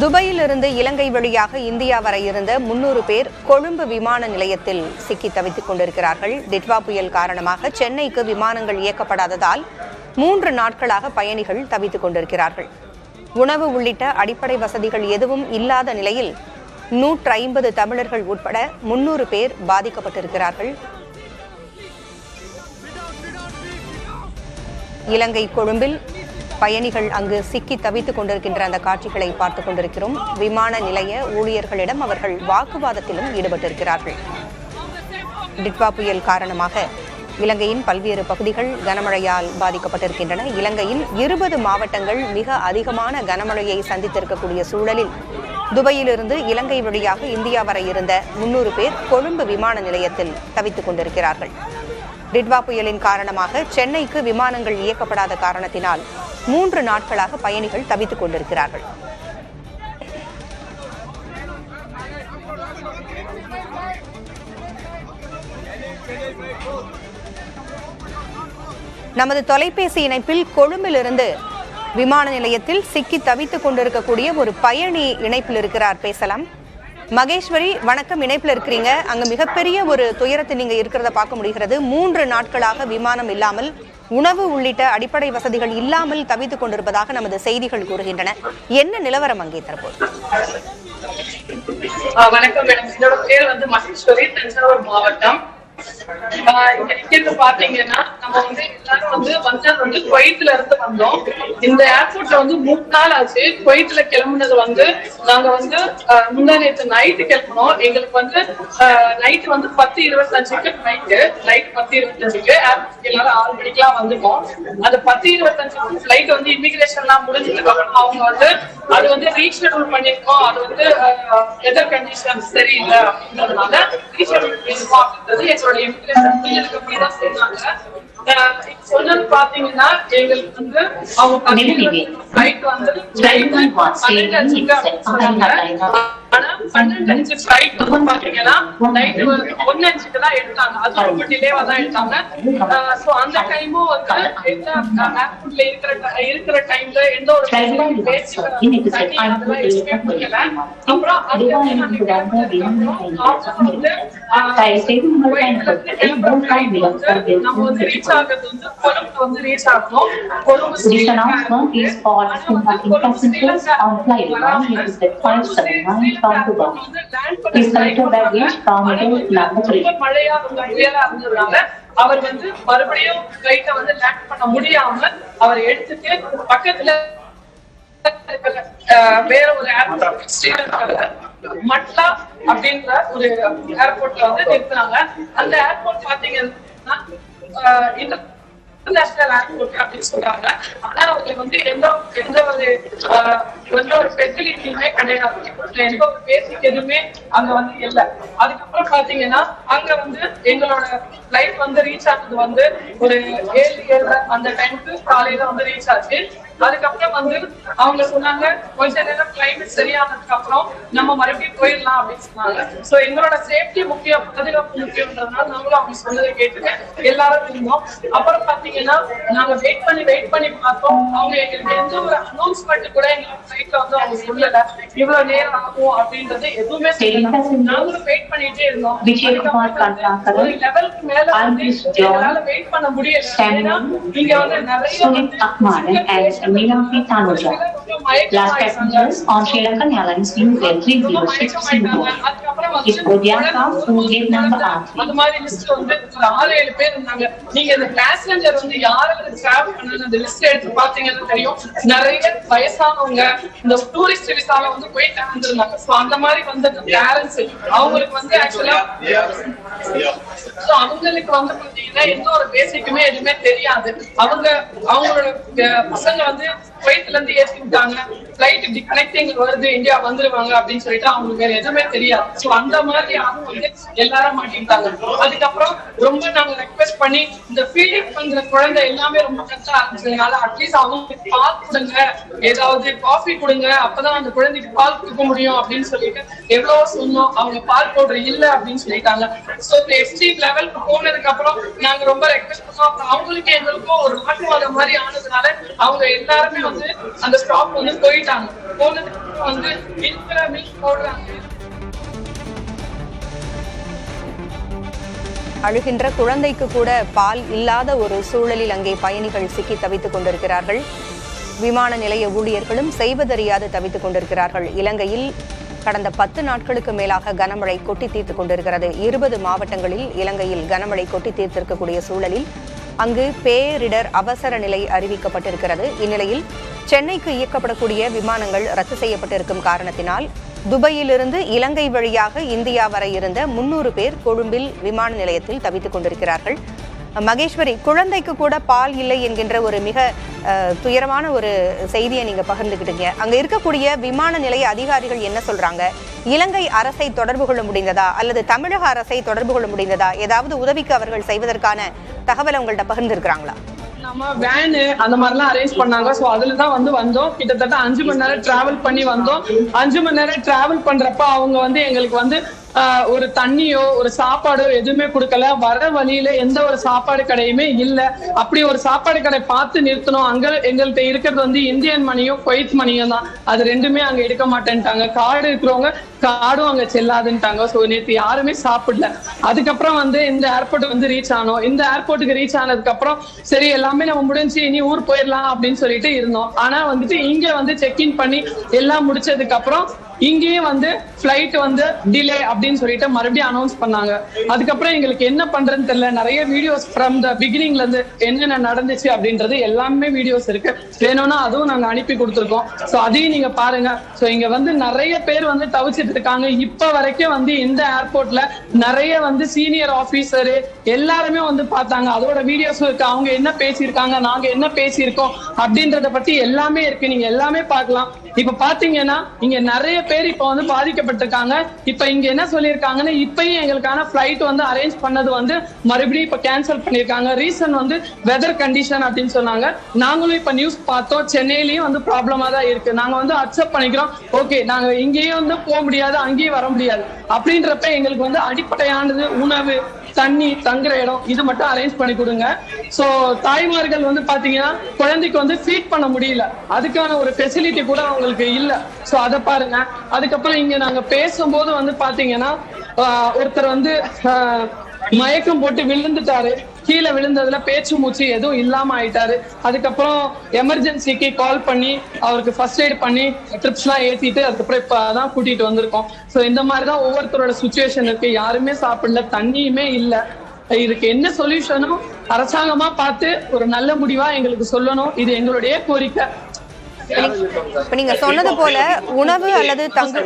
துபாயிலிருந்து இலங்கை வழியாக இந்தியா வர இருந்த முன்னூறு பேர் கொழும்பு விமான நிலையத்தில் சிக்கி தவித்துக் கொண்டிருக்கிறார்கள். டிட்வா புயல் காரணமாக சென்னைக்கு விமானங்கள் இயக்கப்படாததால் மூன்று நாட்களாக பயணிகள் தவித்துக் கொண்டிருக்கிறார்கள். உணவு உள்ளிட்ட அடிப்படை வசதிகள் எதுவும் இல்லாத நிலையில் நூற்று ஐம்பது தமிழர்கள் உட்பட முன்னூறு பேர் பாதிக்கப்பட்டிருக்கிறார்கள். இலங்கை கொழும்பில் பயணிகள் அங்கு சிக்கி தவித்துக் கொண்டிருக்கின்ற அந்த காட்சிகளை பார்த்துக் கொண்டிருக்கிறோம். விமான நிலைய ஊழியர்களிடம் அவர்கள் வாக்குவாதத்திலும் ஈடுபட்டிருக்கிறார்கள். டிட்வா புயல் காரணமாக இலங்கையின் பல்வேறு பகுதிகள் கனமழையால் பாதிக்கப்பட்டிருக்கின்றன. இலங்கையின் இருபது மாவட்டங்கள் மிக அதிகமான கனமழையை சந்தித்திருக்கக்கூடிய சூழலில் துபாயிலிருந்து இலங்கை வழியாக இந்தியா வர இருந்த முன்னூறு பேர் கொழும்பு விமான நிலையத்தில் தவித்துக் கொண்டிருக்கிறார்கள். டிட்வா புயலின் காரணமாக சென்னைக்கு விமானங்கள் இயக்கப்படாத காரணத்தினால் மூன்று நாட்களாக பயணிகள் தவித்துக் கொண்டிருக்கிறார்கள். நமது தொலைபேசி இணைப்பில் கொழும்பிலிருந்து விமான நிலையத்தில் சிக்கி தவித்துக் கொண்டிருக்கக்கூடிய ஒரு பயணி இணைப்பில் இருக்கிறார். பேசலாம். மகேஸ்வரி வணக்கம். இணைப்பில் இருக்கிறீங்க. அங்க மிகப்பெரிய ஒரு துயரத்தை நீங்க இருக்கிறத பார்க்க முடிகிறது. மூன்று நாட்களாக விமானம் இல்லாமல் உணவு உள்ளிட்ட அடிப்படை வசதிகள் இல்லாமல் தவித்துக் கொண்டிருப்பதாக நமது செய்திகள் கூறுகின்றன. என்ன நிலவரம் அங்கே தற்போது? வணக்கம் மேடம். என்னோட பேர் வந்து மகேஸ்வரி தஞ்சாவூர் மாவட்டம். ஆஹ் இங்க பாத்தீங்கன்னா நம்ம வந்து எல்லாரும் வந்து வந்தது வந்து குவைத்ல இருந்து வந்தோம். இந்த ஏர்போர்ட்ல வந்து மூணு நாள் ஆச்சு. குவைத்ல கிளம்புனது வந்து நாங்க வந்து ஆஹ் முந்தா நேற்று நைட்டு கிளம்புனோம். எங்களுக்கு வந்து நைட் வந்து பத்து இருபத்தஞ்சுக்கு நைட்டு நைட் பத்து இருபத்தஞ்சுக்கு. ஏர்போர்ட் எல்லாரும் ஆறு மணிக்கெல்லாம் வந்துட்டோம். அந்த பத்து இருபத்தஞ்சுக்கு ஃபிளைட் வந்து இமிகிரேஷன் எல்லாம் முடிஞ்சதுக்கு அப்புறம் அவங்க வந்து அது வந்து ரீஷெடியூல் பண்ணிருக்கோம் அது வந்து வெதர் கண்டிஷன் சரியில்லை அப்படின்றதுனால ரீஷெடியூல் பண்ணிருக்கோம் அப்படின்றது எங்களோட இமிகிரேஷன் முடிஞ்சதுக்கு அப்புறம் சொன்னாங்க சொன்னது பாத்தீங்கன்னா எங்களுக்கு வந்து அவங்க ஃபிளைட் வந்து ஆனா பன்னெண்டு அஞ்சு ஃபிளைட் வந்து பாத்தீங்கன்னா நைட் ஒன்னு அஞ்சுக்கு தான் எடுத்தாங்க. அது ரொம்ப டிலேவா தான் எடுத்தாங்க. சோ அந்த டைமும் வந்து எந்த ஏர்போர்ட்ல இருக்கிற இருக்கிற டைம்ல எந்த ஒரு அதெல்லாம் எதுவுமே குடிக்கல அப்புறம் வந்து நம்ம வந்து ரீச் ஆகிறது வந்து கொழும்பு வந்து ரீச் ஆகணும் Colombo This announcement is for Sri passengers on flight 187 from Dubai. Please collect your baggage from gate number three. ரொம்ப மழையா புயலா இருந்ததுனால அவர் வந்து மறுபடியும் ஃபிளைட்ட வந்து லேண்ட் பண்ண முடியாம அவர் எடுத்துட்டு பக்கத்துல வேற ஒரு மட்லா அப்படின்ற ஒரு ஏர்போர்ட்ல வந்து நிறுத்தினாங்க அந்த ஏர்போர்ட் பாத்தீங்கன்னா இன்டர்நேஷனல் ஏர்போர்ட் அப்படின்னு சொல்றாங்க ஆனா அவங்க வந்து எந்த எந்த ஒரு ஆஹ், எந்த ஒரு ஃபெசிலிட்டியுமே கிடையாது எந்த ஒரு பேசிக் எதுவுமே அங்க வந்து இல்ல அதுக்கப்புறம் பாத்தீங்கன்னா அங்க வந்து எங்களோட ஃபிளைட் வந்து ரீச் ஆனது வந்து ஒரு ஏழு ஏழு அந்த டைமுக்கு காலையில வந்து ரீச் ஆச்சு அதுக்கப்புறம் வந்து அவங்க சொன்னாங்க கொஞ்ச நேரம் கிளைமேட் சரியானதுக்கு அப்புறம் நம்ம மறுபடியும் போயிடலாம் அப்படின்னு சொன்னாங்க. சோ எங்களோட சேஃப்டி முக்கியம் பாதுகாப்பு முக்கியம்ன்றதுனால நாங்களும் அவங்க சொன்னதை கேட்டுட்டு எல்லாரும் இருந்தோம். அப்புறம் பாத்தீங்கன்னா நாங்க வெயிட் பண்ணி வெயிட் பண்ணி பார்த்தோம். அவங்க எங்களுக்கு எந்த ஒரு அனௌன்ஸ்மெண்ட் கூட எங்க சைட்ல வந்து அவங்க சொல்லல. இவ்வளவு நேரம் ஆகும் அப்படின்றது எதுவுமே சொல்லல. நாங்களும் வெயிட் பண்ணிட்டே இருந்தோம். ஒரு லெவலுக்கு மேல வந்து எங்களால வெயிட் பண்ண முடியல. ஏன்னா இங்க வந்து நிறைய வந்து Akman and Tanuja. Last passengers on Sri Lankan Airlines UL 3064. Is Godyaka full gate number R3. அந்த மாதிரி லிஸ்ட் வந்து ஒரு ஆறு ஏழு பேர் இருந்தாங்க நீங்க இந்த பேசஞ்சர் வந்து யாரெல்லாம் டிராவல் பண்ணணும் அந்த லிஸ்ட் எடுத்து பாத்தீங்கன்னா தெரியும் நிறைய வயசானவங்க இந்த டூரிஸ்ட் விசால வந்து போயிட்டு வந்திருந்தாங்க சோ அந்த மாதிரி வந்து பேரண்ட்ஸ் அவங்களுக்கு வந்து ஆக்சுவலா சோ அவங்களுக்கு வந்து பாத்தீங்கன்னா எந்த ஒரு பேசிக்குமே எதுவுமே தெரியாது அவங்க அவங்களோட பசங்க வந்து 안녕하세요. குவைத்ல இருந்து ஏற்றி விட்டாங்க பிளைட் டிகனெக்டிங் வருது இந்தியா வந்துருவாங்க அப்படின்னு சொல்லிட்டு அவங்களுக்கு வேற எதுவுமே தெரியாது. சோ அந்த மாதிரி யாரும் வந்து எல்லாரும் மாட்டிட்டாங்க அதுக்கப்புறம் ரொம்ப நாங்க ரெக்வெஸ்ட் பண்ணி இந்த ஃபீடிங் பண்ற குழந்தை எல்லாமே ரொம்ப கஷ்டம் ஆரம்பிச்சதுனால அட்லீஸ்ட் அவங்க பால் கொடுங்க. ஏதாவது காஃபி கொடுங்க. அப்பதான் அந்த குழந்தைக்கு பால் கொடுக்க முடியும் அப்படின்னு சொல்லிட்டு எவ்வளவோ சொன்னோம். அவங்க பால் பவுடர் இல்ல அப்படின்னு சொல்லிட்டாங்க. சோ எக்ஸ்ட்ரீம் லெவலுக்கு போனதுக்கு அப்புறம் நாங்க ரொம்ப ரெக்வெஸ்ட் பண்ணோம். அவங்களுக்கு எங்களுக்கும் ஒரு வாக்குவாதம் மாதிரி ஆனதுனால அவங்க எல்லாருமே வந்து அந்த ஸ்டாப் வந்து போயிட்டாங்க. போனதுக்கு வந்து இருக்கிற மில்க் போடுறாங்க. அழுகின்ற குழந்தைக்கு கூட பால் இல்லாத ஒரு சூழலில் அங்கே பயணிகள் சிக்கி தவித்துக் கொண்டிருக்கிறார்கள். விமான நிலைய ஊழியர்களும் செய்வதறியாது தவித்துக் கொண்டிருக்கிறார்கள். இலங்கையில் கடந்த பத்து நாட்களுக்கு மேலாக கனமழை கொட்டி தீர்த்துக் கொண்டிருக்கிறது. இருபது மாவட்டங்களில் இலங்கையில் கனமழை கொட்டி தீர்த்திருக்கக்கூடிய சூழலில் அங்கு பேரிடர் அவசர நிலை அறிவிக்கப்பட்டிருக்கிறது. இந்நிலையில் சென்னைக்கு இயக்கப்படக்கூடிய விமானங்கள் ரத்து செய்யப்பட்டிருக்கும் காரணத்தினால் துபாயிலிருந்து இலங்கை வழியாக இந்தியா வரை இருந்த முன்னூறு பேர் கொழும்பில் விமான நிலையத்தில் தவித்துக் கொண்டிருக்கிறார்கள். மகேஸ்வரி குழந்தைக்கு கூட பால் இல்லை என்கின்ற ஒரு மிக துயரமான ஒரு செய்தியை நீங்க பகிர்ந்துக்கிட்டீங்க அங்க இருக்கக்கூடிய விமான நிலைய அதிகாரிகள் என்ன சொல்றாங்க? இலங்கை அரசை தொடர்பு கொள்ள முடிந்ததா? அல்லது தமிழக அரசை தொடர்பு கொள்ள முடிந்ததா? ஏதாவது உதவிக்கு அவர்கள் செய்வதற்கான தகவலை உங்கள்கிட்ட பகிர்ந்திருக்கிறாங்களா? நம்ம வேனு அந்த மாதிரிலாம் அரேஞ்ச் பண்ணாங்க. சோ அதுல தான் வந்து வந்தோம். கிட்டத்தட்ட அஞ்சு மணி நேரம் டிராவல் பண்ணி வந்தோம். அஞ்சு மணி நேரம் டிராவல் பண்றப்ப அவங்க வந்து எங்களுக்கு வந்து ஒரு தண்ணியோ ஒரு சாப்பாடோ எதுவுமே கொடுக்கல. வர வழியில எந்த ஒரு சாப்பாடு கடையுமே இல்ல. அப்படி ஒரு சாப்பாடு கடை பார்த்து நிறுத்தணும். அங்க எங்கள்கிட்ட இருக்கிறது வந்து இந்தியன் மணியும் குவைத் மணியும் தான். அது ரெண்டுமே அங்க எடுக்க மாட்டேன்ட்டாங்க. காடு இருக்கிறவங்க காடும் அங்க செல்லாதுன்ட்டாங்க. சோ நேற்று யாருமே சாப்பிடல. அதுக்கப்புறம் வந்து இந்த ஏர்போர்ட் வந்து ரீச் ஆனோம். இந்த ஏர்போர்ட்டுக்கு ரீச் ஆனதுக்கு அப்புறம் சரி எல்லாமே நம்ம முடிஞ்சு இனி ஊர் போயிடலாம் அப்படின்னு சொல்லிட்டு இருந்தோம். ஆனா வந்துட்டு இங்க வந்து செக் இன் பண்ணி எல்லாம் முடிச்சதுக்கு அப்புறம் இங்கேயும் வந்து ஃபிளைட் வந்து டிலே அப்படின்னு சொல்லிட்டு மறுபடியும் அனௌன்ஸ் பண்ணாங்க. அதுக்கப்புறம் எங்களுக்கு என்ன பண்றதுன்னு தெரியல. நிறைய வீடியோஸ் ஃப்ரம் த பிகினிங்ல இருந்து என்னென்ன நடந்துச்சு அப்படின்றது எல்லாமே வீடியோஸ் இருக்கு. வேணும்னா அதுவும் நாங்க அனுப்பி கொடுத்துருக்கோம். சோ அதையும் நீங்க பாருங்க. சோ இங்க வந்து நிறைய பேர் வந்து தவிச்சிட்டு இருக்காங்க. இப்ப வரைக்கும் வந்து இந்த ஏர்போர்ட்ல நிறைய வந்து சீனியர் ஆபீசரு எல்லாருமே வந்து பார்த்தாங்க. அதோட வீடியோஸும் இருக்கு. அவங்க என்ன பேசியிருக்காங்க நாங்க என்ன பேசியிருக்கோம் அப்படின்றத பத்தி எல்லாமே இருக்கு. நீங்க எல்லாமே பார்க்கலாம். இப்ப பாத்தீங்கன்னா இங்க நிறைய பேர் இப்ப வந்து பாதிக்கப்பட்டிருக்காங்க. இப்ப இங்க என்ன சொல்லியிருக்காங்கன்னா இப்பயும் எங்களுக்கான பிளைட் வந்து அரேஞ்ச் பண்ணது வந்து மறுபடியும் இப்ப கேன்சல் பண்ணிருக்காங்க ரீசன் வந்து வெதர் கண்டிஷன் அப்படின்னு சொன்னாங்க. நாங்களும் இப்ப நியூஸ் பார்த்தோம். சென்னையிலயும் வந்து ப்ராப்ளமா தான் இருக்கு. நாங்க வந்து அக்செப்ட் பண்ணிக்கிறோம். ஓகே நாங்க இங்கேயும் வந்து போக முடியாது அங்கேயும் வர முடியாது. அப்படின்றப்ப எங்களுக்கு வந்து அடிப்படையானது உணவு தண்ணி தங்குற இடம் இது மட்டும் அரேஞ்ச் பண்ணி கொடுங்க. சோ தாய்மார்கள் வந்து பாத்தீங்கன்னா குழந்தைக்கு வந்து ஃபீட் பண்ண முடியல. அதுக்கான ஒரு ஃபெசிலிட்டி கூட அவங்களுக்கு இல்ல. சோ அத பாருங்க. அதுக்கப்புறம் இங்க நாங்க பேசும்போது வந்து பாத்தீங்கன்னா ஒருத்தர் வந்து மயக்கம் போட்டு விழுந்துட்டாரு. கீழே விழுந்ததுல பேச்சு மூச்சு எதுவும் இல்லாம ஆயிட்டாரு. அதுக்கப்புறம் எமர்ஜென்சிக்கு கால் பண்ணி அவருக்கு ஃபர்ஸ்ட் எய்ட் பண்ணி ட்ரிப்ஸ் எல்லாம் ஏத்திட்டு அதுக்கப்புறம் இப்பதான் கூட்டிட்டு வந்திருக்கோம். சோ இந்த மாதிரிதான் ஒவ்வொருத்தரோட சுச்சுவேஷன் இருக்கு. யாருமே சாப்பிடல தண்ணியுமே இல்ல. இதுக்கு என்ன சொல்யூஷனும் அரசாங்கமா பார்த்து ஒரு நல்ல முடிவா எங்களுக்கு சொல்லணும். இது எங்களுடைய கோரிக்கை. இப்ப நீங்க சொன்னது போல உணவு அல்லது தங்கு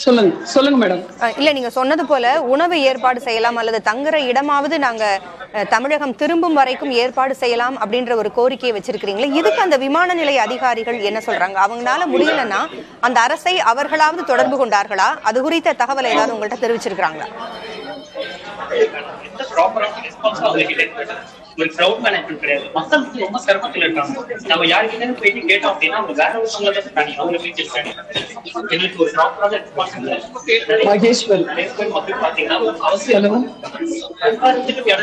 சொல்லுங்க சொல்லுங்க மேடம். இல்ல நீங்க சொன்னது போல உணவு ஏற்பாடு செய்யலாம் அல்லது தங்குற இடமாவது நாங்க அஹ், தமிழகம் திரும்பும் வரைக்கும் ஏற்பாடு செய்யலாம் அப்படின்ற ஒரு கோரிக்கையை வச்சிருக்கிறீங்களே இதுக்கு அந்த விமான நிலைய அதிகாரிகள் என்ன சொல்றாங்க? அவங்களால முடியலன்னா அந்த அரசை அவர்களாவது தொடர்பு கொண்டார்களா? அது குறித்த தகவல் ஏதாவது உங்கள்கிட்ட தெரிவிச்சிருக்காங்களா ஒரு கிரவுட் மேனேஜ்மெண்ட் கிடையாது. மக்கள் ரொம்ப சிரமத்துல இருக்காங்க. நம்ம யாருக்கிட்ட போயிட்டு கேட்டோம் அப்படின்னா அவங்க வேற ஒருத்தவங்க தனி அவங்க வீட்டு தனி எங்களுக்கு ஒரு ப்ராப்பரான மகேஸ்வரி. மக்கள் பாத்தீங்கன்னா ஒரு அவசியம் இடம்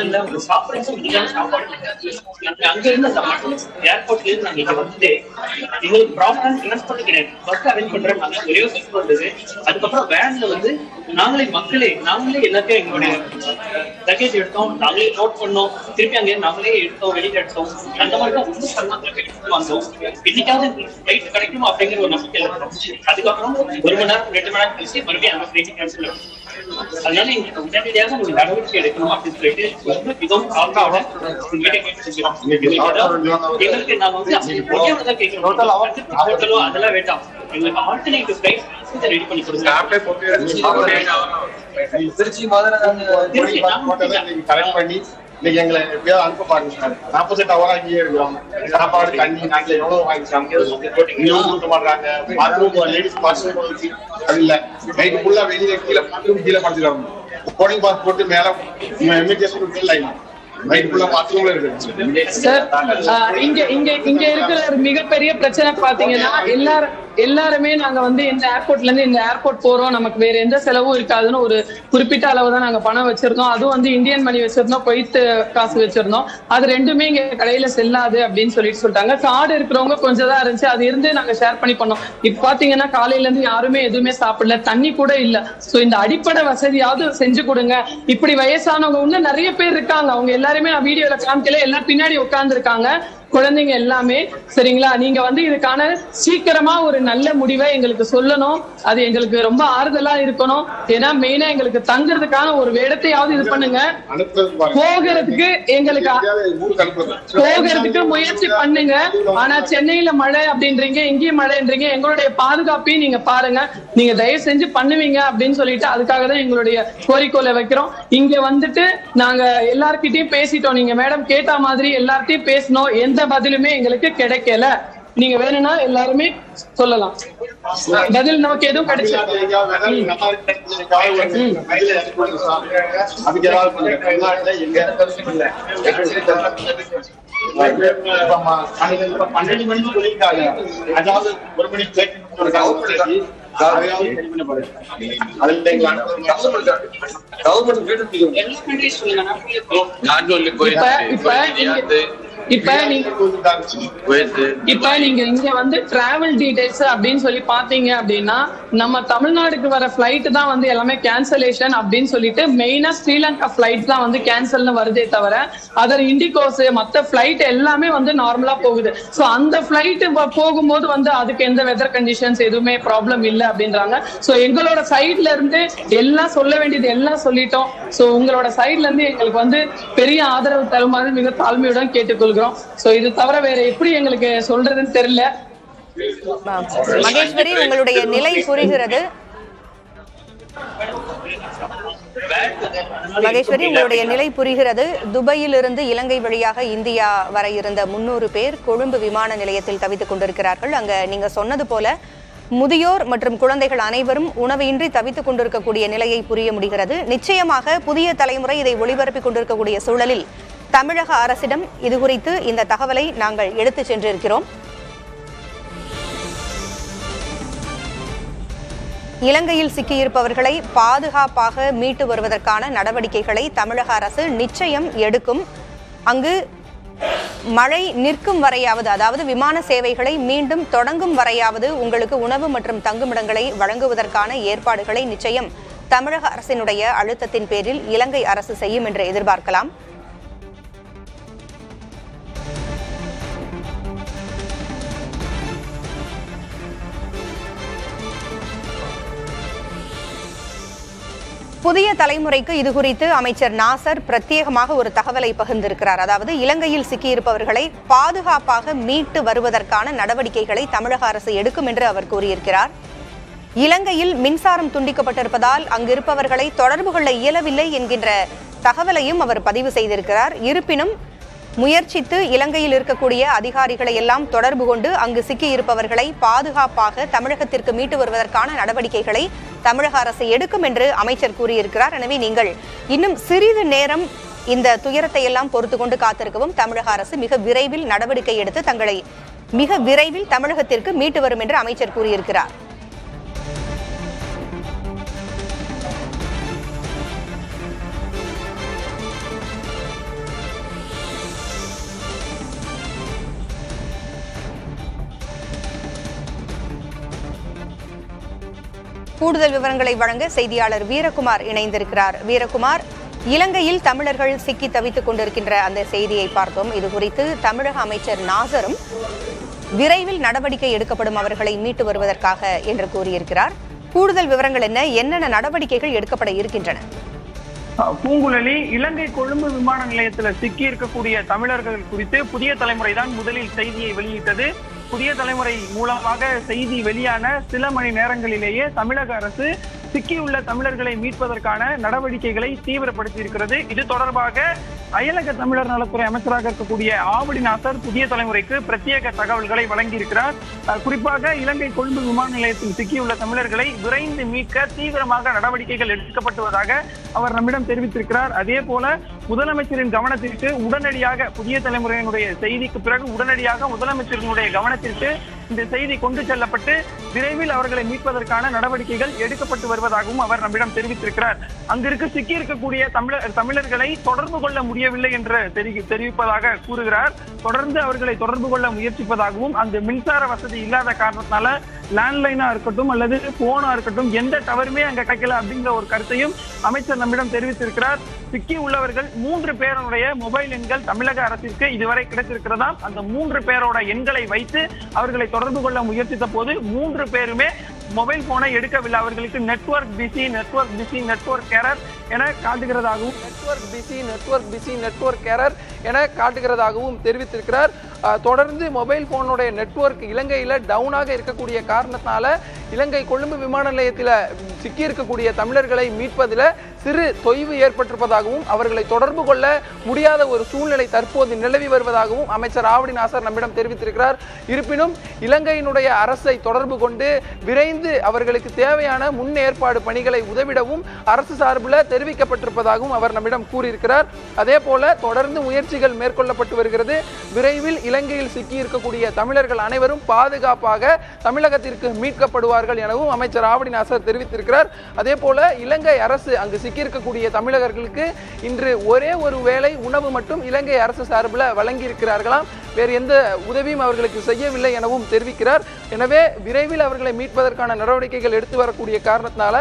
இல்ல. ஒரு சாப்பிடறதுக்கு முடியாத சாப்பாடு நாங்க அங்க இருந்து அந்த ஏர்போர்ட்ல இருந்து நாங்க இங்க வந்து எங்களுக்கு ப்ராப்பரான டிரான்ஸ்போர்ட் கிடையாது பஸ் அரேஞ்ச் பண்றாங்க ஒரே ஒரு பஸ் வந்தது. அதுக்கப்புறம் வேன்ல வந்து நாங்களே மக்களே நாங்களே எல்லாத்தையும் எங்களுடைய லக்கேஜ் எடுத்தோம். நாங்களே நோட் பண்ணோம். திருப்பி அங்கே நாங்களே எடுத்தோம் வெளியில எடுத்தோம் அந்த மாதிரி தான் ரொம்ப சிரமத்துல வந்தோம் இன்னைக்காவது ஃபிளைட் கிடைக்கும் அப்படிங்கிற ஒரு நம்பிக்கை அதுக்கப்புறம் ஒரு மணி நேரம் ரெண்டு மணி நேரம் கழிச்சு மறுபடியும் அந்த ஃபிளைட் கேன்சல் ஆகும் அதனால எங்களுக்கு உடனடியாக ஒரு நடவடிக்கை எடுக்கணும் அப்படின்னு சொல்லிட்டு ரொம்ப மிகவும் காரணம். எங்களுக்கு நாங்க வந்து அப்படி முடியாததா கேட்கிறோம் ஹோட்டலோ அதெல்லாம் வேண்டாம் எங்களுக்கு ஆல்டர்னேட்டிவ் ஃபிளைட் ரெடி பண்ணி கொடுங்க திருச்சி மதுரை கரெக்ட் பண்ணி இன்னைக்கு எங்களை எப்படியாவது அனுப்ப பாருங்க சார். நாற்பத்தெட்டு ஹவர் அங்கேயே இருக்கிறோம். சாப்பாடு தண்ணி நாட்டில் எவ்வளவு வாங்கிச்சாங்க இன்னும் கொடுக்க மாட்டாங்க பாத்ரூம் லேடிஸ் பாத்ரூம் அது இல்ல. நைட்டு ஃபுல்லா வெளியில கீழே பாத்ரூம் கீழே படுத்துருவாங்க போர்டிங் பாஸ் போட்டு மேல எம்எச்எஸ் ஃபுல் லைன் சார் இங்க இங்க இங்க இருக்கிற ஒரு மிகப்பெரிய பிரச்சனை பாத்தீங்கன்னா எல்லாரும் எல்லாருமே நாங்க வந்து இந்த ஏர்போர்ட்ல இருந்து இந்த ஏர்போர்ட் போறோம். நமக்கு வேற எந்த செலவும் இருக்காதுன்னு ஒரு குறிப்பிட்ட அளவு தான் நாங்க பணம் வச்சிருந்தோம். அதுவும் வந்து இந்தியன் மணி வச்சிருந்தோம். கொய்த்து காசு வச்சிருந்தோம். அது ரெண்டுமே இங்க கடையில செல்லாது அப்படின்னு சொல்லிட்டு சொல்லிட்டாங்க. கார்டு இருக்கிறவங்க கொஞ்சம் தான் இருந்துச்சு. அது இருந்து நாங்க ஷேர் பண்ணி பண்ணோம். இப்ப பாத்தீங்கன்னா காலையில இருந்து யாருமே எதுவுமே சாப்பிடல. தண்ணி கூட இல்ல. சோ இந்த அடிப்படை வசதியாவது செஞ்சு கொடுங்க. இப்படி வயசானவங்க இன்னும் நிறைய பேர் இருக்காங்க. அவங்க எல்லாருமே நான் வீடியோல காமிக்கல. எல்லாம் பின்னாடி உட்கார்ந்து இருக்காங்க குழந்தைங்க எல்லாமே சரிங்களா? நீங்க வந்து இதுக்கான சீக்கிரமா ஒரு நல்ல முடிவை எங்களுக்கு சொல்லணும். அது எங்களுக்கு ரொம்ப ஆறுதலா இருக்கணும். ஏன்னா மெயினா எங்களுக்கு தங்குறதுக்கான ஒரு இடத்தையாவது இது பண்ணுங்க. போகிறதுக்கு எங்களுக்கு போகிறதுக்கு முயற்சி பண்ணுங்க. ஆனா சென்னையில மழை அப்படின்றீங்க இங்கேயும் மழைன்றீங்க எங்களுடைய பாதுகாப்பையும் நீங்க பாருங்க. நீங்க தயவு செஞ்சு பண்ணுவீங்க அப்படின்னு சொல்லிட்டு அதுக்காக தான் எங்களுடைய கோரிக்கோளை வைக்கிறோம். இங்க வந்துட்டு நாங்க எல்லார்கிட்டயும் பேசிட்டோம். நீங்க மேடம் கேட்ட மாதிரி எல்லார்கிட்டயும் பேசணும் எந்த பதிலுமே எங்களுக்கு கிடைக்கல. நீங்க வேணும்னா எல்லாருமே சொல்லலாம். பதில் நமக்கு எதுவும் இப்ப பன்னெண்டு மணிக்கு சொல்லியிருக்காங்க. அதாவது ஒரு மணிக்கு check இப்ப இப்ப நீங்க இப்ப நீங்க இங்க வந்து டிராவல் டீடைல்ஸ் அப்படின்னு சொல்லி பாத்தீங்க அப்படின்னா நம்ம தமிழ்நாடுக்கு வர பிளைட் தான் வந்து எல்லாமே கேன்சலேஷன் அப்படின்னு சொல்லிட்டு மெயினா ஸ்ரீலங்கா பிளைட் தான் வந்து கேன்சல்னு வருதே தவிர அதர் இண்டிகோஸ் மத்த பிளைட் எல்லாமே வந்து நார்மலா போகுது. சோ அந்த பிளைட் போகும்போது வந்து அதுக்கு எந்த வெதர் கண்டிஷன்ஸ் எதுவுமே ப்ராப்ளம் இல்ல அப்படின்றாங்க. சோ எங்களோட சைட்ல இருந்து எல்லாம் சொல்ல வேண்டியது எல்லாம் சொல்லிட்டோம். சோ உங்களோட சைட்ல இருந்து எங்களுக்கு வந்து பெரிய ஆதரவு தருமாறு மிக தாழ்மையுடன் கேட்டுக்கொள்கிறோம் சோ இது தவிர வேற எப்படி எங்களுக்கு சொல்றதுன்னு தெரியல. மகேஸ்வரி உங்களுடைய நிலை புரிகிறது. மகேஸ்வரி உங்களுடைய நிலை புரிகிறது. துபாயிலிருந்து இலங்கை வழியாக இந்தியா வர இருந்த முன்னூறு பேர் கொழும்பு விமான நிலையத்தில் தவித்துக் கொண்டிருக்கிறார்கள். அங்க நீங்க சொன்னது போல முதியோர் மற்றும் குழந்தைகள் அனைவரும் உணவின்றி தவித்துக் கொண்டிருக்கக்கூடிய நிலையை புரிய முடிகிறது. நிச்சயமாக புதிய தலைமுறை இதை ஒளிபரப்பிக் கொண்டிருக்கக்கூடிய சூழலில் தமிழக அரசிடம் இது குறித்து இந்த தகவலை நாங்கள் எடுத்துச் சென்றிருக்கிறோம். இலங்கையில் சிக்கியிருப்பவர்களை பாதுகாப்பாக மீட்டு வருவதற்கான நடவடிக்கைகளை தமிழக அரசு நிச்சயம் எடுக்கும். அங்கு மழை நிற்கும் வரையாவது அதாவது விமான சேவைகளை மீண்டும் தொடங்கும் வரையாவது உங்களுக்கு உணவு மற்றும் தங்குமிடங்களை வழங்குவதற்கான ஏற்பாடுகளை நிச்சயம் தமிழக அரசினுடைய அழுத்தத்தின் பேரில் இலங்கை அரசு செய்யும் என்று எதிர்பார்க்கலாம். புதிய தலைமுறைக்கு இது குறித்து அமைச்சர் நாசர் பிரத்யேகமாக ஒரு தகவலை பகிர்ந்திருக்கிறார். அதாவது இலங்கையில் சிக்கியிருப்பவர்களை பாதுகாப்பாக மீட்டு வருவதற்கான நடவடிக்கைகளை தமிழக அரசு எடுக்கும் என்று அவர் கூறியிருக்கிறார். இலங்கையில் மின்சாரம் துண்டிக்கப்பட்டிருப்பதால் அங்கிருப்பவர்களை தொடர்பு கொள்ள இயலவில்லை என்கின்ற தகவலையும் அவர் பதிவு செய்திருக்கிறார். இருப்பினும் முயற்சித்து இலங்கையில் இருக்கக்கூடிய அதிகாரிகளை எல்லாம் தொடர்பு கொண்டு அங்கு சிக்கியிருப்பவர்களை பாதுகாப்பாக தமிழகத்திற்கு மீட்டு வருவதற்கான நடவடிக்கைகளை தமிழக அரசு எடுக்கும் என்று அமைச்சர் கூறியிருக்கிறார். எனவே நீங்கள் இன்னும் சிறிது நேரம் இந்த துயரத்தை எல்லாம் பொறுத்து கொண்டு காத்திருக்கவும் தமிழக அரசு மிக விரைவில் நடவடிக்கை எடுத்து தங்களை மிக விரைவில் தமிழகத்திற்கு மீட்டு வரும் என்று அமைச்சர் கூறியிருக்கிறார். கூடுதல் விவரங்களை வழங்க செய்தியாளர் வீரகுமார் இணைந்திருக்கிறார். வீரகுமார் இலங்கையில் தமிழர்கள் சிக்கி தவித்துக் கொண்டிருக்கின்ற அந்த செய்தியை பார்த்தோம். இது குறித்து தமிழக அமைச்சர் நாசரும் விரைவில் நடவடிக்கை எடுக்கப்படும் அவர்களை மீட்டு வருவதற்காக என்று கூறியிருக்கிறார். கூடுதல் விவரங்கள் என்ன? என்னென்ன நடவடிக்கைகள் எடுக்கப்பட இருக்கின்றன? பூங்குழலி இலங்கை கொழும்பு விமான நிலையத்தில் சிக்கி இருக்கக்கூடிய தமிழர்கள் குறித்து புதிய தலைமுறை தான் முதலில் செய்தியை வெளியிட்டது. புதிய தலைமுறை மூலமாக செய்தி வெளியான சில மணி நேரங்களிலேயே தமிழக அரசு சிக்கியுள்ள தமிழர்களை மீட்பதற்கான நடவடிக்கைகளை தீவிரப்படுத்தி இருக்கிறது இது தொடர்பாக அயலக தமிழர் நலத்துறை அமைச்சராக இருக்கக்கூடிய ஆவடி நாசர் புதிய தலைமுறைக்கு பிரத்யேக தகவல்களை வழங்கியிருக்கிறார். குறிப்பாக இலங்கை கொழும்பு விமான நிலையத்தில் சிக்கியுள்ள தமிழர்களை விரைந்து மீட்க தீவிரமாக நடவடிக்கைகள் எடுக்கப்பட்டுவதாக அவர் நம்மிடம் தெரிவித்திருக்கிறார். அதே போல முதலமைச்சரின் கவனத்திற்கு உடனடியாக புதிய தலைமுறையினுடைய செய்திக்கு பிறகு உடனடியாக முதலமைச்சரினுடைய கவனத்திற்கு இந்த செய்தி கொண்டு செல்லப்பட்டு விரைவில் அவர்களை மீட்பதற்கான நடவடிக்கைகள் எடுக்கப்பட்டு வருவதாகவும் அவர் நம்மிடம் தெரிவித்திருக்கிறார். அங்கிருக்கு சிக்கியிருக்கக்கூடிய தமிழர் தமிழர்களை தொடர்பு கொள்ள முடியவில்லை என்று தெரிவி தெரிவிப்பதாக கூறுகிறார். தொடர்ந்து அவர்களை தொடர்பு கொள்ள முயற்சிப்பதாகவும் அங்கு மின்சார வசதி இல்லாத காரணத்தினால லேண்ட்லைனா இருக்கட்டும் அல்லது போனா இருக்கட்டும் எந்த டவருமே அங்க கிடைக்கல அப்படிங்கிற ஒரு கருத்தையும் அமைச்சர் நம்மிடம் தெரிவித்திருக்கிறார். சிக்கி உள்ளவர்கள் மூன்று பேருடைய மொபைல் எண்கள் தமிழக அரசிற்கு இதுவரை கிடைத்திருக்கிறதா அந்த மூன்று பேரோட எண்களை வைத்து அவர்களை தொடர்பு கொள்ள முயற்சித்த போது மூன்று பேருமே மொபைல் போனை எடுக்கவில்லை. அவர்களுக்கு network busy network busy network error என காட்டுகிறதாகவும் network busy network busy network error என காட்டுகிறதாகவும் தெரிவித்திருக்கிறார். தொடர்ந்து மொபைல் போனுடைய நெட்வொர்க் இலங்கையில் டவுனாக இருக்கக்கூடிய காரணத்தினால இலங்கை கொழும்பு விமான நிலையத்தில் சிக்கி இருக்கக்கூடிய தமிழர்களை மீட்பதில் சிறு தொய்வு ஏற்பட்டிருப்பதாகவும் அவர்களை தொடர்பு கொள்ள முடியாத ஒரு சூழ்நிலை தற்போது நிலவி வருவதாகவும் அமைச்சர் ஆவடி நாசர் நம்மிடம் தெரிவித்திருக்கிறார். இருப்பினும் இலங்கையினுடைய அரசை தொடர்பு கொண்டு விரைந்து அவர்களுக்கு தேவையான முன்னேற்பாடு பணிகளை உதவிடவும் அரசு சார்பில் தெரிவிக்கப்பட்டிருப்பதாகவும் அவர் நம்மிடம் கூறியிருக்கிறார். அதே போல தொடர்ந்து முயற்சிகள் மேற்கொள்ளப்பட்டு வருகிறது. விரைவில் இலங்கையில் சிக்கியிருக்கக்கூடிய தமிழர்கள் அனைவரும் பாதுகாப்பாக தமிழகத்திற்கு மீட்கப்படுவார்கள் எனவும் அமைச்சர் ஆவடி நாசர் தெரிவித்திருக்கிறார். அதே போல இலங்கை அரசு அங்கு சிக்கியிருக்கக்கூடிய தமிழர்களுக்கு இன்று ஒரே ஒரு வேளை உணவு மட்டும் இலங்கை அரசு சார்பில் வழங்கி இருக்கிறார்களாம் வேறு எந்த உதவியும் அவர்களுக்கு செய்யவில்லை எனவும் தெரிவிக்கிறார். எனவே விரைவில் அவர்களை மீட்பதற்கான நடவடிக்கைகள் எடுத்து வரக்கூடிய காரணத்தினால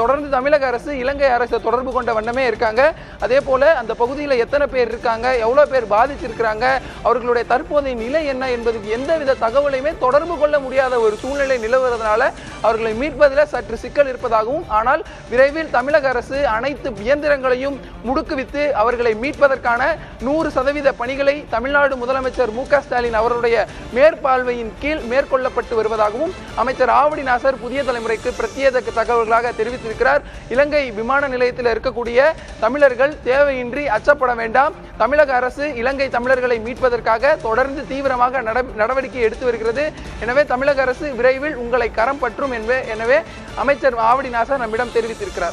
தொடர்ந்து தமிழக அரசு இலங்கை அரசை தொடர்பு கொண்ட வண்ணமே இருக்காங்க. அதே போல அந்த பகுதியில் எத்தனை பேர் இருக்காங்க எவ்வளோ பேர் பாதிச்சிருக்கிறாங்க அவர்களுடைய தற்போதைய நிலை என்ன என்பதுக்கு எந்தவித தகவலையுமே தொடர்பு கொள்ள முடியாத ஒரு சூழ்நிலை நிலவுவதனால அவர்களை மீட்பதில் சற்று சிக்கல் இருப்பதாகவும் ஆனால் விரைவில் தமிழக அரசு அனைத்து இயந்திரங்களையும் முடுக்குவித்து அவர்களை மீட்பதற்கான நூறு சதவீத பணிகளை தமிழ்நாடு முதலமைச்சர் மு க ஸ்டாலின் அவருடைய மேற்பார்வையின் கீழ் மேற்கொள்ளப்பட்டு வருவதாகவும் அமைச்சர் ஆவடி நாசர் புதிய தலைமுறைக்கு பிரத்யேக தகவல்களாக தெரிவித்திருக்கிறார். இலங்கை விமான நிலையத்தில் இருக்கக்கூடிய தமிழர்கள் தேவையின்றி அச்சப்பட வேண்டாம். தமிழக அரசு இலங்கை தமிழர்களை மீட்பதற்காக தொடர்ந்து தீவிரமாக நட- நடவடிக்கை எடுத்து வருகிறது. எனவே தமிழக அரசு விரைவில் உங்களை கரம் பற்றும் எனவே அமைச்சர் ஆவடி நாசர் நம்மிடம் தெரிவித்திருக்கிறார்.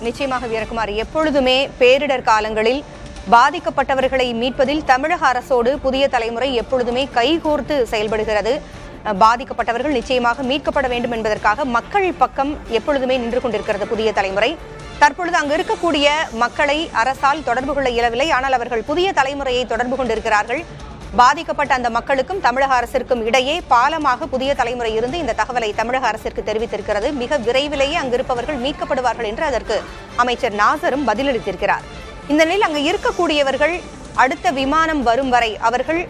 நிச்சயமாக வீரகுமார் எப்பொழுதுமே பேரிடர் காலங்களில் பாதிக்கப்பட்டவர்களை மீட்பதில் தமிழக அரசோடு புதிய தலைமுறை எப்பொழுதுமே கைகோர்த்து செயல்படுகிறது. பாதிக்கப்பட்டவர்கள் நிச்சயமாக மீட்கப்பட வேண்டும் என்பதற்காக மக்கள் பக்கம் எப்பொழுதுமே நின்று கொண்டிருக்கிறது புதிய தலைமுறை. தற்பொழுது அங்கு இருக்கக்கூடிய மக்களை அரசால் தொடர்பு கொள்ள இயலவில்லை. ஆனால் அவர்கள் புதிய தலைமுறையை தொடர்பு கொண்டிருக்கிறார்கள். பாதிக்கப்பட்ட அந்த மக்களுக்கும் தமிழக அரசிற்கும் இடையே பாலமாக புதிய தலைமுறை இருந்து இந்த தகவலை தமிழக அரசிற்கு தெரிவித்திருக்கிறது. மிக விரைவிலேயே அங்கிருப்பவர்கள் மீட்கப்படுவார்கள் என்று அதற்கு அமைச்சர் நாசரும் பதிலளித்திருக்கிறார். இந்த நிலையில் அங்கு இருக்கக்கூடியவர்கள் அடுத்த விமானம் வரும் வரை அவர்கள்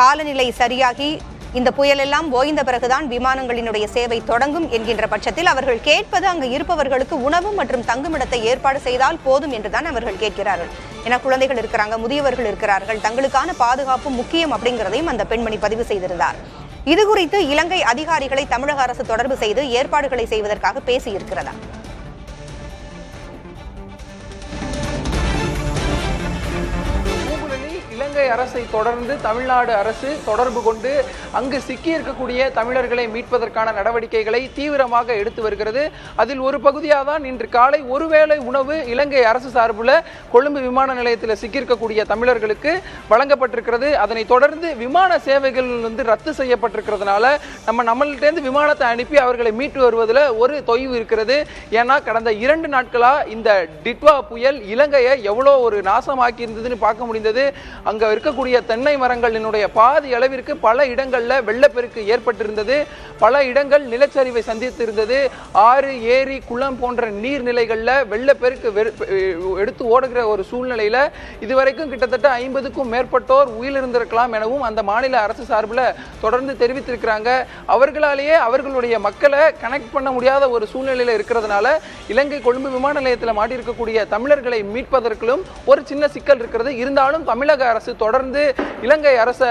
காலநிலை சரியாகி இந்த புயலெல்லாம் ஓய்ந்த பிறகுதான் விமானங்களினுடைய சேவை தொடங்கும் என்கின்ற பட்சத்தில் அவர்கள் கேட்பது அங்கு இருப்பவர்களுக்கு உணவு மற்றும் தங்குமிடத்தை ஏற்பாடு செய்தால் போதும் என்றுதான் அவர்கள் கேட்கிறார்கள். ஏன்னா குழந்தைகள் இருக்கிறாங்க முதியவர்கள் இருக்கிறார்கள் தங்களுக்கான பாதுகாப்பு முக்கியம் அப்படிங்கிறதையும் அந்த பெண்மணி பதிவு செய்திருந்தார். இது குறித்து இலங்கை அதிகாரிகளை தமிழக அரசு தொடர்பு செய்து ஏற்பாடுகளை செய்வதற்காக பேசியிருக்கிறதா இலங்கை அரசை தொடர்ந்து தமிழ்நாடு அரசு தொடர்பு கொண்டு அங்கு சிக்கியிருக்கக்கூடிய தமிழர்களை மீட்பதற்கான நடவடிக்கைகளை தீவிரமாக எடுத்து வருகிறது. அதில் ஒரு பகுதியாக தான் இன்று காலை ஒருவேளை உணவு இலங்கை அரசு சார்பில் கொழும்பு விமான நிலையத்தில் சிக்கியிருக்கக்கூடிய தமிழர்களுக்கு வழங்கப்பட்டிருக்கிறது. அதனைத் தொடர்ந்து விமான சேவைகள் வந்து ரத்து செய்யப்பட்டிருக்கிறதுனால நம்ம நம்மள்டேந்து விமானத்தை அனுப்பி அவர்களை மீட்டு வருவதில் ஒரு தொய்வு இருக்கிறது. ஏன்னா கடந்த இரண்டு நாட்களாக இந்த டிட்வா புயல் இலங்கையை எவ்வளோ ஒரு நாசமாக்கி இருந்ததுன்னு பார்க்க முடிந்தது. அங்க இருக்கக்கூடிய தென்னை மரங்களினுடைய பாதி அளவிற்கு பல இடங்களில் வெள்ளப்பெருக்கு ஏற்பட்டிருந்தது. பல இடங்கள் நிலச்சரிவை சந்தித்திருந்தது. ஆறு ஏரி குளம் போன்ற நீர்நிலைகளில் வெள்ளப்பெருக்கு வெறு- எடுத்து ஓடுகிற ஒரு சூழ்நிலையில் இதுவரைக்கும் கிட்டத்தட்ட ஐம்பதுக்கும் மேற்பட்டோர் உயிரிழந்திருக்கலாம் எனவும் அந்த மாநில அரசு சார்பில் தொடர்ந்து தெரிவித்திருக்கிறாங்க. அவர்களாலேயே அவர்களுடைய மக்களை கனெக்ட் பண்ண முடியாத ஒரு சூழ்நிலையில் இருக்கிறதுனால இலங்கை கொழும்பு விமான நிலையத்தில் மாட்டியிருக்கக்கூடிய தமிழர்களை மீட்பதற்கும் ஒரு சின்ன சிக்கல் இருக்கிறது. இருந்தாலும் தமிழக அரசு தொடர்ந்து இலங்கை அரசை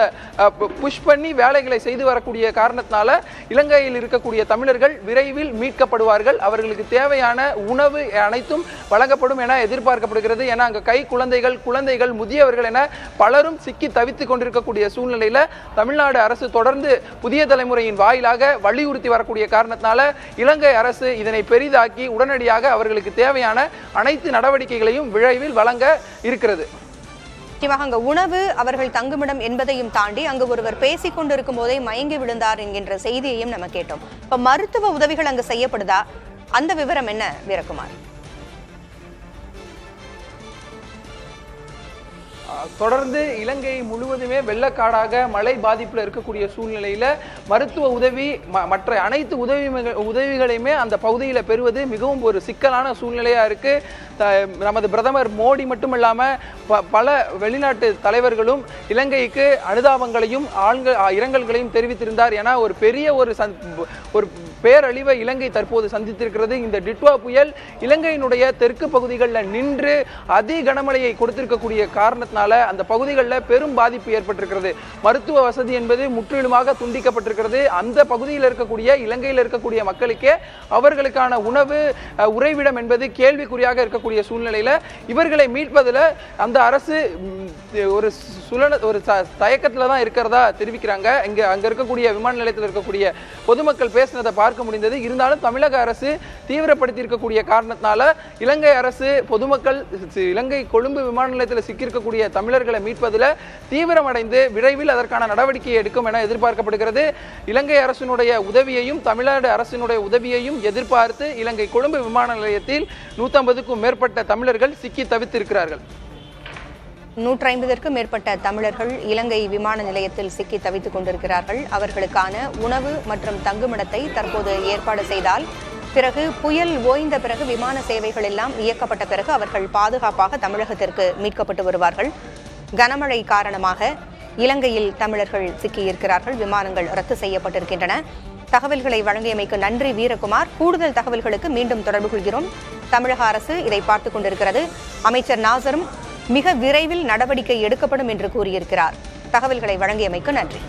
புஷ் பண்ணி வேலைகளை செய்து வரக்கூடிய காரணத்தினால இலங்கையில் இருக்கக்கூடிய தமிழர்கள் விரைவில் மீட்கப்படுவார்கள். அவர்களுக்கு தேவையான உணவு அனைத்தும் வழங்கப்படும் என எதிர்பார்க்கப்படுகிறது. ஏன்னா அங்கே கை குழந்தைகள் குழந்தைகள் முதியவர்கள் என பலரும் சிக்கி தவித்துக் கொண்டிருக்கக்கூடிய சூழ்நிலையில் தமிழ்நாடு அரசு தொடர்ந்து புதிய தலைமுறையின் வாயிலாக வலியுறுத்தி வரக்கூடிய காரணத்தினால இலங்கை அரசு இதனை பெரிதாக்கி உடனடியாக அவர்களுக்கு தேவையான அனைத்து நடவடிக்கைகளையும் விரைவில் வழங்க இருக்கிறது. முக்கியமாக அங்க உணவு அவர்கள் தங்குமிடம் என்பதையும் தாண்டி அங்கு ஒருவர் பேசிக் கொண்டிருக்கும் போதே மயங்கி விழுந்தார் என்கின்ற செய்தியையும் நம்ம கேட்டோம். இப்ப மருத்துவ உதவிகள் அங்கு செய்யப்படுதா? அந்த விவரம் என்ன வீரகுமார்? தொடர்ந்து இலங்கை முழுவதுமே வெள்ளக்காடாக மழை பாதிப்பில் இருக்கக்கூடிய சூழ்நிலையில் மருத்துவ உதவி ம- மற்ற அனைத்து உதவி உதவிகளையுமே அந்த பகுதியில் பெறுவது மிகவும் ஒரு சிக்கலான சூழ்நிலையாக இருக்குது நமது பிரதமர் மோடி மட்டுமல்லாம ப- பல வெளிநாட்டு தலைவர்களும் இலங்கைக்கு அனுதாபங்களையும் ஆண்கள் இரங்கல்களையும் தெரிவித்திருந்தார். என ஒரு பெரிய ஒரு சந்- ஒரு பேரழிவை இலங்கை தற்போது சந்தித்திருக்கிறது. இந்த டிட்வா புயல் இலங்கையினுடைய தெற்கு பகுதிகளில் நின்று அதி கனமழையை கொடுத்திருக்கக்கூடிய காரணத்தினால அந்த பகுதிகளில் பெரும் பாதிப்பு ஏற்பட்டிருக்கிறது. மருத்துவ வசதி என்பது முற்றிலுமாக துண்டிக்கப்பட்டிருக்கிறது. அந்த பகுதியில் இருக்கக்கூடிய இலங்கையில் இருக்கக்கூடிய மக்களுக்கே அவர்களுக்கான உணவு உறைவிடம் என்பது கேள்விக்குறியாக இருக்கக்கூடிய சூழ்நிலையில் இவர்களை மீட்பதில் அந்த அரசு ஒரு சுழல ஒரு தயக்கத்தில் தான் இருக்கிறதா தெரிவிக்கிறாங்க. இங்கே அங்கே இருக்கக்கூடிய விமான நிலையத்தில் இருக்கக்கூடிய பொதுமக்கள் பேசினதை பார்க்க முடிந்தது. இருந்தாலும் தமிழக அரசு தீவிரப்படுத்தி இருக்கக்கூடிய காரணத்தினால இலங்கை அரசு பொதுமக்கள் இலங்கை கொழும்பு விமான நிலையத்தில் சிக்கியிருக்கக்கூடிய தமிழர்களை மீட்பதில் தீவிரமடைந்து விரைவில் அதற்கான நடவடிக்கை எடுக்கும் என எதிர்பார்க்கப்படுகிறது. இலங்கை அரசினுடைய உதவியையும் தமிழ்நாடு அரசினுடைய உதவியையும் எதிர்பார்த்து இலங்கை கொழும்பு விமான நிலையத்தில் நூற்றம்பதுக்கும் மேற்பட்ட தமிழர்கள் சிக்கி தவித்திருக்கிறார்கள். நூற்றி ஐம்பதற்கும் மேற்பட்ட தமிழர்கள் இலங்கை விமான நிலையத்தில் சிக்கி தவித்துக் கொண்டிருக்கிறார்கள். அவர்களுக்கான உணவு மற்றும் தங்குமிடத்தை தற்போது ஏற்பாடு செய்தால் பிறகு புயல் ஓய்ந்த பிறகு விமான சேவைகள் எல்லாம் இயக்கப்பட்ட பிறகு அவர்கள் பாதுகாப்பாக தமிழகத்திற்கு மீட்கப்பட்டு வருவார்கள். கனமழை காரணமாக இலங்கையில் தமிழர்கள் சிக்கியிருக்கிறார்கள் விமானங்கள் ரத்து செய்யப்பட்டிருக்கின்றன. தகவல்களை வழங்கியமைக்கு நன்றி வீரகுமார். கூடுதல் தகவல்களுக்கு மீண்டும் தொடர்பு கொள்கிறோம். தமிழக அரசு இதை பார்த்துக் கொண்டிருக்கிறது. அமைச்சர் நாசரும் மிக விரைவில் நடவடிக்கை எடுக்கப்படும் என்று கூறியிருக்கிறார். தகவல்களை வழங்கியமைக்கு நன்றி.